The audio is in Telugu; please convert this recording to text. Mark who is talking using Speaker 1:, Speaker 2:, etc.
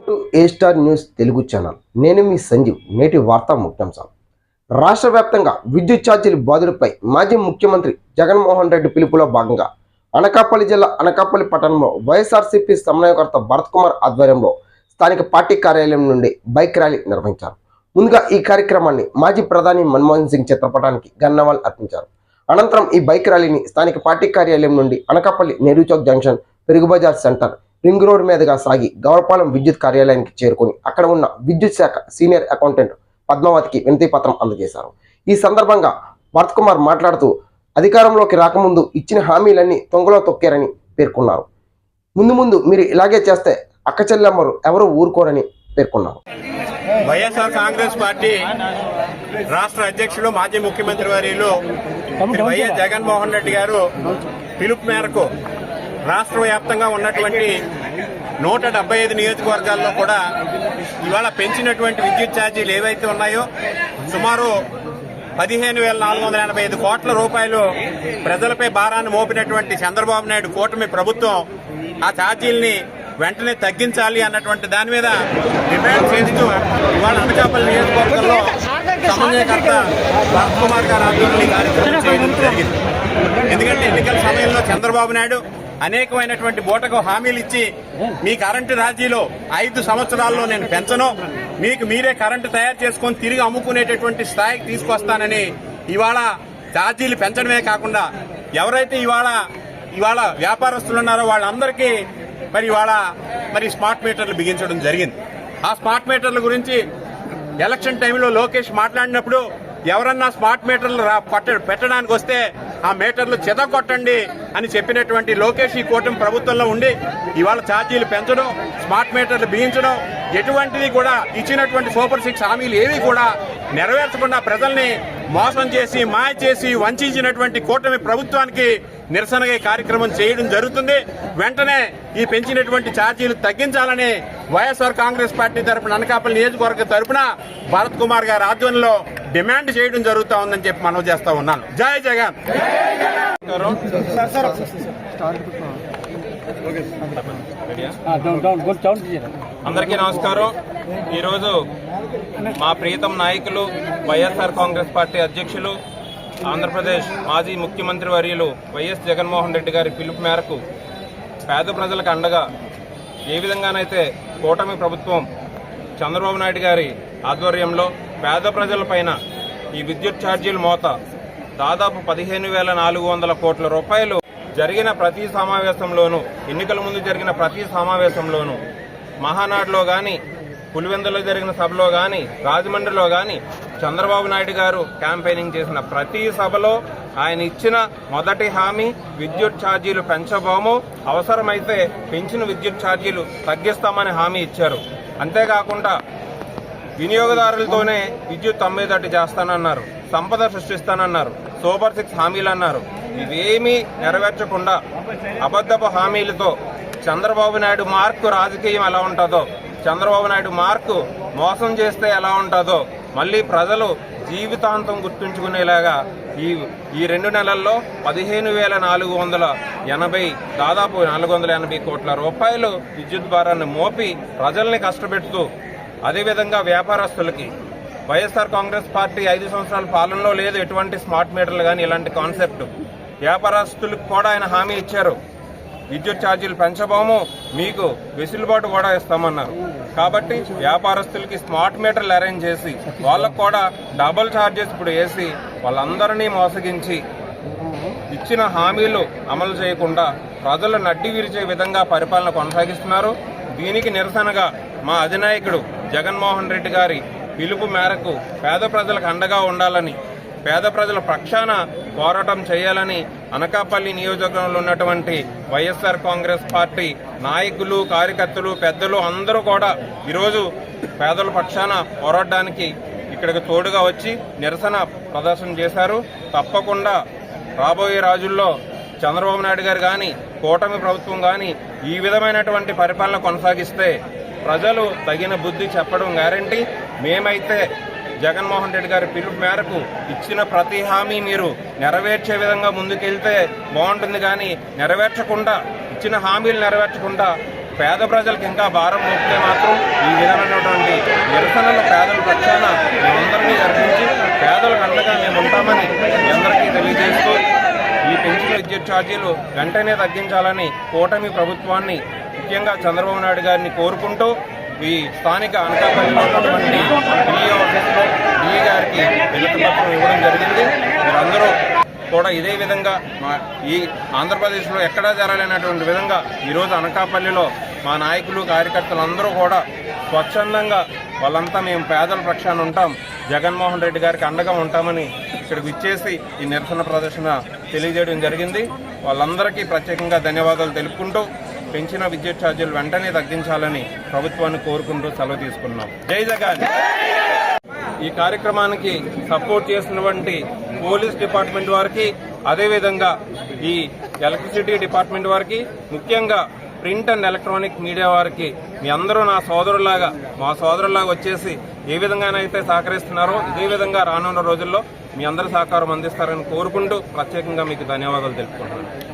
Speaker 1: To a star news Telugu channel? నేను మీ సంజీవ్ నేటి వార్తా ముఖ్యాంశాలు రాష్ట్ర వ్యాప్తంగా విద్యుత్ ఛార్జీల బాధులపై మాజీ ముఖ్యమంత్రి జగన్మోహన్ రెడ్డి పిలుపులో భాగంగా అనకాపల్లి జిల్లా అనకాపల్లి పట్టణంలో వైఎస్ఆర్సీపీ సమన్వయకర్త భరత్ కుమార్ ఆధ్వర్యంలో స్థానిక పార్టీ కార్యాలయం నుండి బైక్ ర్యాలీ నిర్వహించారు. ముందుగా ఈ కార్యక్రమాన్ని మాజీ ప్రధాని మన్మోహన్ సింగ్ చిత్రపటానికి గన్నవాల్ అర్పించారు. అనంతరం ఈ బైక్ ర్యాలీని స్థానిక పార్టీ కార్యాలయం నుండి Anakapalli Nehru chowk junction Perugubazar centre ring road మీదుగా సాగి గౌరపాలెం విద్యుత్ కార్యాలయానికి చేరుకుని అక్కడ ఉన్న విద్యుత్ శాఖ సీనియర్ అకౌంటెంట్ పద్మావతికి వినతి పత్రం అందజేశారు. ఈ సందర్భంగా భరత్ కుమార్ మాట్లాడుతూ అధికారంలోకి రాకముందు ఇచ్చిన హామీలన్నీ తొంగలో తొక్కారని పేర్కొన్నారు. ముందు ముందు మీరు ఇలాగే చేస్తే అక్క చెల్లెమ్మరు ఎవరు ఊరుకోరని పేర్కొన్నారు.
Speaker 2: వైఎస్ఆర్ కాంగ్రెస్ పార్టీ రాష్ట్ర అధ్యక్షులు మాజీ ముఖ్యమంత్రి వర్యులు వైఎస్ జగన్మోహన్ రెడ్డి గారు పిలుపు మేరకు రాష్ట్ర వ్యాప్తంగా ఉన్నటువంటి నూట డెబ్బై ఐదు నియోజకవర్గాల్లో కూడా ఇవాళ పెంచినటువంటి విద్యుత్ ఛార్జీలు ఏవైతే ఉన్నాయో సుమారు పదిహేను వేల నాలుగు వందల ఎనభై ఐదు కోట్ల రూపాయలు ప్రజలపై భారాన్ని మోపినటువంటి చంద్రబాబు నాయుడు కూటమి ప్రభుత్వం ఆ ఛార్జీల్ని వెంటనే తగ్గించాలి అన్నటువంటి దాని మీద డిమాండ్ చేస్తూ ఇవాళ అనకాపల్లి నియోజకవర్గంలో సమన్వయకర్త కుమార్ గారు ఆధ్వర్యంలో కార్యక్రమం చేయడం జరిగింది. ఎందుకంటే ఎన్నికల సమయంలో చంద్రబాబు నాయుడు అనేకమైనటువంటి బోటకు హామీలు ఇచ్చి మీ కరెంటు రాజీలో ఐదు సంవత్సరాల్లో నేను పెంచను. మీకు మీరే కరెంటు తయారు చేసుకొని తిరిగి అమ్ముకునేటటువంటి స్థాయికి తీసుకొస్తానని ఇవాళ ఛార్జీలు పెంచడమే కాకుండా ఎవరైతే ఇవాళ ఇవాళ వ్యాపారస్తులు ఉన్నారో వాళ్ళందరికీ మరి ఇవాళ మరి స్మార్ట్ మీటర్లు బిగించడం జరిగింది. ఆ స్మార్ట్ మీటర్ల గురించి ఎలక్షన్ టైంలో లోకేష్ మాట్లాడినప్పుడు ఎవరన్నా స్మార్ట్ మీటర్లు రా పెట్టడానికి వస్తే ఆ మీటర్లు చెదగొట్టండి అని చెప్పినటువంటి లోకేష్ ఈ కూటమి ప్రభుత్వంలో ఉండి ఇవాళ ఛార్జీలు పెంచడం స్మార్ట్ మీటర్లు బిగించడం ఎటువంటిది కూడా ఇచ్చినటువంటి సూపర్ సిక్స్ హామీలు ఏవి కూడా నెరవేర్చకుండా ప్రజల్ని మోసం చేసి మాయ చేసి వంచినటువంటి కూటమి ప్రభుత్వానికి నిరసనగా ఈ కార్యక్రమం చేయడం జరుగుతుంది. వెంటనే ఈ పెంచినటువంటి ఛార్జీలు తగ్గించాలని వైఎస్ఆర్ కాంగ్రెస్ పార్టీ తరపున అనకాపల్లి నియోజకవర్గ తరపున భరత్ కుమార్ గారి ఆధ్వర్యంలో డిమాండ్ చేయడం జరుగుతా ఉందని చెప్పి మనవి చేస్తా ఉన్నాను. జై జగన్!
Speaker 3: అందరికీ నమస్కారం. ఈరోజు మా ప్రీతం నాయకులు వైఎస్ఆర్ కాంగ్రెస్ పార్టీ అధ్యక్షులు ఆంధ్రప్రదేశ్ మాజీ ముఖ్యమంత్రి వర్యులు వైఎస్ జగన్మోహన్ రెడ్డి గారి పిలుపు మేరకు పేద ప్రజలకు అండగా ఏ విధంగానైతే కూటమి ప్రభుత్వం చంద్రబాబు నాయుడు గారి ఆధ్వర్యంలో పేద ప్రజలపైన ఈ విద్యుత్ ఛార్జీల మోత దాదాపు పదిహేను వేల నాలుగు వందల కోట్ల రూపాయలు జరిగిన ప్రతి సమావేశంలోనూ ఎన్నికల ముందు జరిగిన ప్రతి సమావేశంలోనూ మహానాడులో కానీ పులివెందులో జరిగిన సభలో కానీ రాజమండ్రిలో కానీ చంద్రబాబు నాయుడు గారు క్యాంపెయినింగ్ చేసిన ప్రతి సభలో ఆయన ఇచ్చిన మొదటి హామీ విద్యుత్ ఛార్జీలు పెంచబోము అవసరమైతే పెంచిన విద్యుత్ ఛార్జీలు తగ్గిస్తామని హామీ ఇచ్చారు. అంతేకాకుండా వినియోగదారులతోనే విద్యుత్ అమ్మేటట్టు చేస్తానన్నారు సంపద సృష్టిస్తానన్నారు సూపర్ సిక్స్ హామీలు అన్నారు ఇవేమీ నెరవేర్చకుండా అబద్ధపు హామీలతో చంద్రబాబు నాయుడు మార్కు రాజకీయం ఎలా ఉంటుందో చంద్రబాబు నాయుడు మార్కు మోసం చేస్తే ఎలా ఉంటుందో మళ్ళీ ప్రజలు జీవితాంతం గుర్తుంచుకునేలాగా ఈ ఈ రెండు నెలల్లో పదిహేను వేల నాలుగు వందల ఎనభై దాదాపు నాలుగు వందల ఎనభై కోట్ల రూపాయలు విద్యుత్ భారాన్ని మోపి ప్రజల్ని కష్టపెడుతూ అదేవిధంగా వ్యాపారస్తులకి. వైఎస్ఆర్ కాంగ్రెస్ పార్టీ ఐదు సంవత్సరాల పాలనలో లేదు ఎటువంటి స్మార్ట్ మీటర్లు కానీ ఇలాంటి కాన్సెప్ట్. వ్యాపారస్తులకు కూడా ఆయన హామీ ఇచ్చారు. విద్యుత్ ఛార్జీలు పెంచబోము మీకు వెసులుబాటు కూడా ఇస్తామన్నారు. కాబట్టి వ్యాపారస్తులకి స్మార్ట్ మీటర్లు అరేంజ్ చేసి వాళ్ళకు కూడా డబుల్ ఛార్జెస్ ఇప్పుడు వేసి వాళ్ళందరినీ మోసగించి ఇచ్చిన హామీలు అమలు చేయకుండా ప్రజలు నడ్డి విరిచే విధంగా పరిపాలన కొనసాగిస్తున్నారు. దీనికి నిరసనగా మా అధినాయకుడు జగన్మోహన్ రెడ్డి గారి పిలుపు మేరకు పేద ప్రజలకు అండగా ఉండాలని పేద ప్రజల పక్షాన పోరాటం చేయాలని అనకాపల్లి నియోజకవర్గంలో ఉన్నటువంటి వైఎస్ఆర్ కాంగ్రెస్ పార్టీ నాయకులు కార్యకర్తలు పెద్దలు అందరూ కూడా ఈరోజు పేదల పక్షాన పోరాడడానికి ఇక్కడికి తోడుగా వచ్చి నిరసన ప్రదర్శన చేశారు. తప్పకుండా రాబోయే రోజుల్లో చంద్రబాబు నాయుడు గారు కానీ కూటమి ప్రభుత్వం కానీ ఈ విధమైనటువంటి పరిపాలన కొనసాగిస్తే ప్రజలు తగిన బుద్ధి చెప్పడం గ్యారంటీ మేమైతే జగన్మోహన్ రెడ్డి గారి పిలుపు మేరకు ఇచ్చిన ప్రతి హామీ మీరు నెరవేర్చే విధంగా ముందుకెళ్తే బాగుంటుంది కానీ నెరవేర్చకుండా ఇచ్చిన హామీలు నెరవేర్చకుండా పేద ప్రజలకు ఇంకా భారం మోపితే మాత్రం ఈ విధమైనటువంటి నిరసనల పేదల పక్షాన మేమందరినీ అర్పించి పేదలకు అండగా మేము ఉంటామని మీ అందరికీ తెలియజేస్తూ ఈ పెంచిన విద్యుత్ ఛార్జీలు వెంటనే తగ్గించాలని కూటమి ప్రభుత్వాన్ని ముఖ్యంగా చంద్రబాబు నాయుడు గారిని కోరుకుంటూ ఈ స్థానిక అనకాపల్లిలో ఉన్నటువంటి డిఈ డిఈ గారికి వినతి పత్రం ఇవ్వడం జరిగింది. మీరందరూ కూడా ఇదే విధంగా మా ఈ ఆంధ్రప్రదేశ్లో ఎక్కడా జరగలేనటువంటి విధంగా ఈరోజు అనకాపల్లిలో మా నాయకులు కార్యకర్తలు అందరూ కూడా స్వచ్ఛందంగా వాళ్ళంతా మేము పేదల పక్షాన ఉంటాం. జగన్మోహన్ రెడ్డి గారికి అండగా ఉంటామని ఇక్కడికి ఇచ్చేసి ఈ నిరసన ప్రదర్శన తెలియజేయడం జరిగింది. వాళ్ళందరికీ ప్రత్యేకంగా ధన్యవాదాలు తెలుపుకుంటూ పెంచిన విద్యుత్ ఛార్జీలు వెంటనే తగ్గించాలని ప్రభుత్వాన్ని కోరుకుంటూ సెలవు తీసుకున్నాం. జై జగన్! ఈ కార్యక్రమానికి సపోర్ట్ చేసినటువంటి పోలీస్ డిపార్ట్మెంట్ వారికి అదేవిధంగా ఈ ఎలక్ట్రిసిటీ డిపార్ట్మెంట్ వారికి ముఖ్యంగా ప్రింట్ అండ్ ఎలక్ట్రానిక్ మీడియా వారికి మీ అందరూ నా సోదరులాగా మా సోదరులాగా వచ్చేసి ఏ విధంగానైతే సహకరిస్తున్నారో ఇదే విధంగా రానున్న రోజుల్లో మీ అందరి సహకారం అందిస్తారని కోరుకుంటూ ప్రత్యేకంగా మీకు ధన్యవాదాలు తెలుపుకుంటున్నాను.